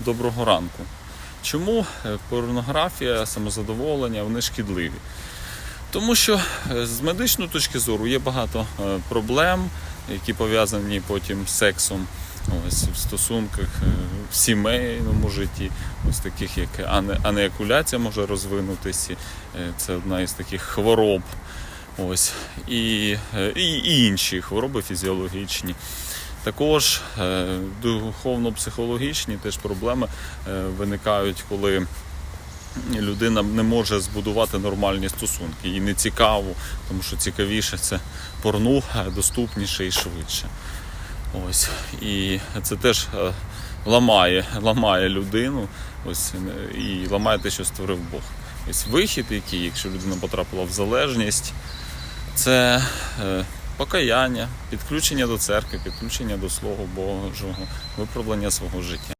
доброго ранку. Чому е, порнографія, самозадоволення вони шкідливі? Тому що е, з медичної точки зору є багато е, проблем, які пов'язані потім з сексом, ось в стосунках, в сімейному житті, ось таких як ане- анеякуляція може розвинутися. Це одна із таких хвороб. Ось і, і, і інші хвороби фізіологічні. Також е, духовно-психологічні теж проблеми е, виникають, коли людина не може збудувати нормальні стосунки. Їй не цікаво, тому що цікавіше це порнуха, доступніше і швидше. Ось. І це теж е, ламає, ламає людину ось, і ламає те, що створив Бог. Ось вихід, який, якщо людина потрапила в залежність, це покаяння, підключення до церкви, підключення до Слова Божого, виправлення свого життя.